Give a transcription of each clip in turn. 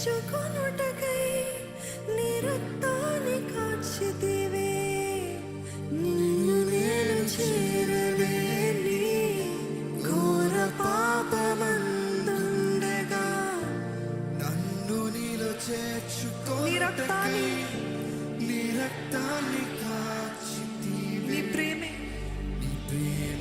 తెచ్చుకొనుటకై నిరుత్తాన్ని కాచితివే. నిన్ను నేను చేరలేని ఘోర పాపమందుండగా. నన్ను నీలో చేర్చుకొనుటకై నిరక్తాన్ని కాచితివే. నీ ప్రేమే. నీ ప్రేమ.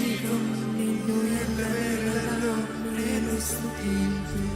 నిన్ను ఎల్లవేళలో నేను స్థుతించు.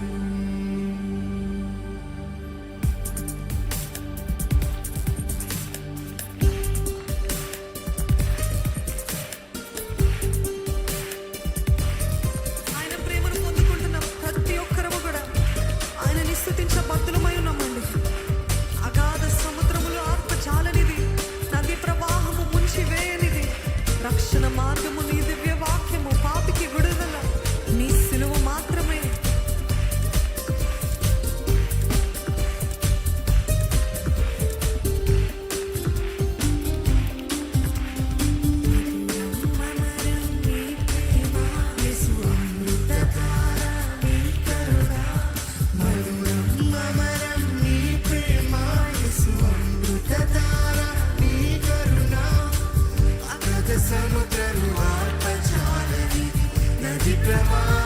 Never.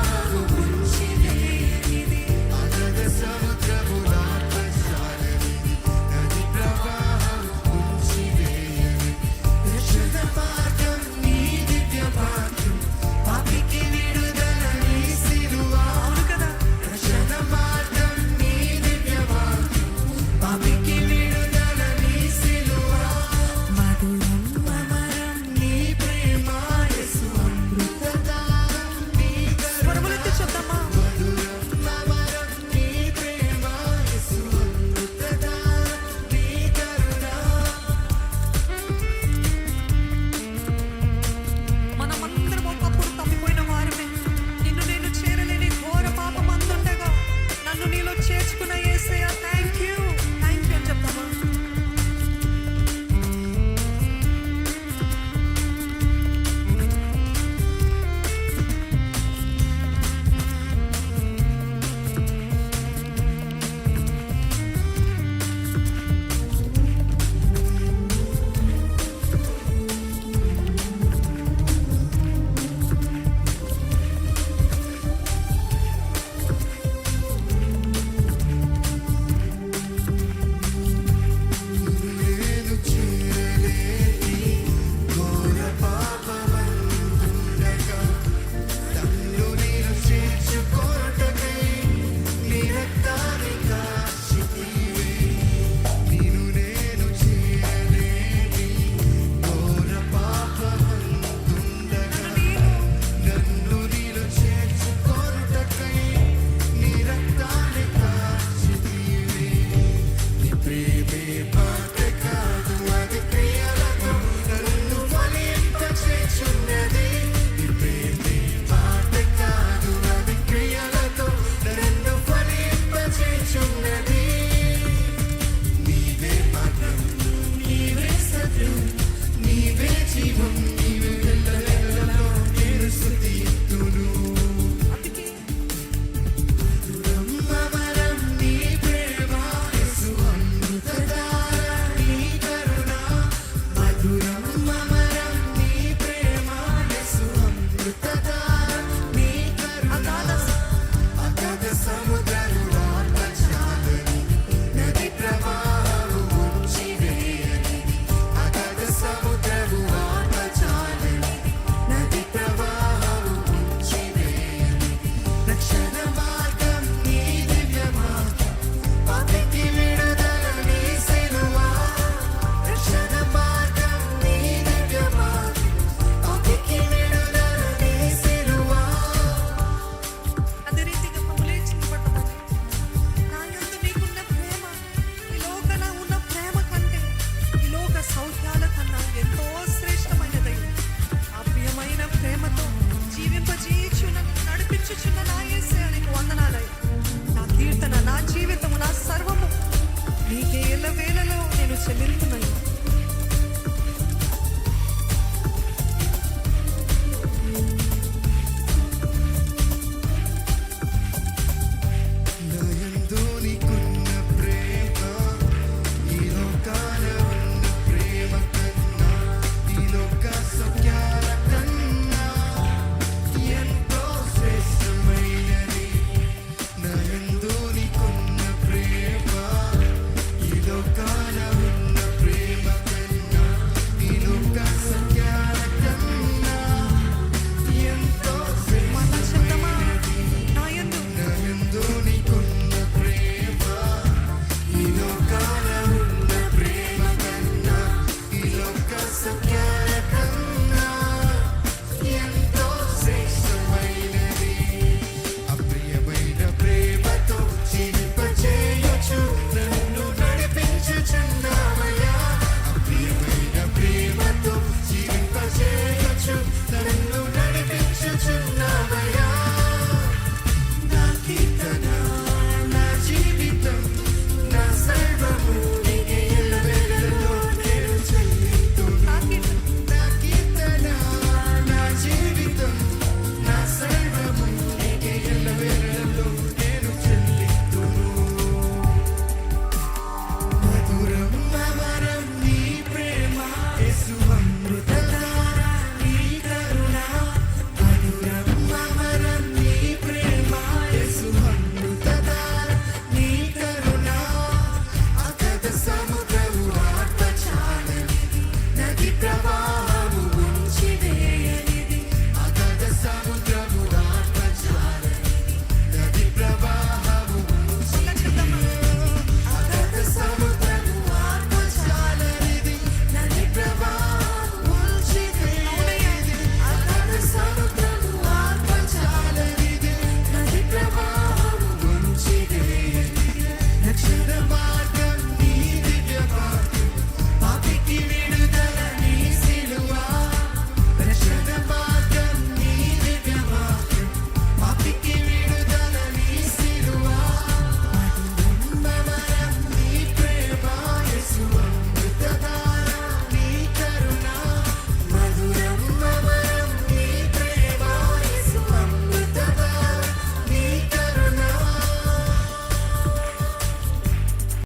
excelente.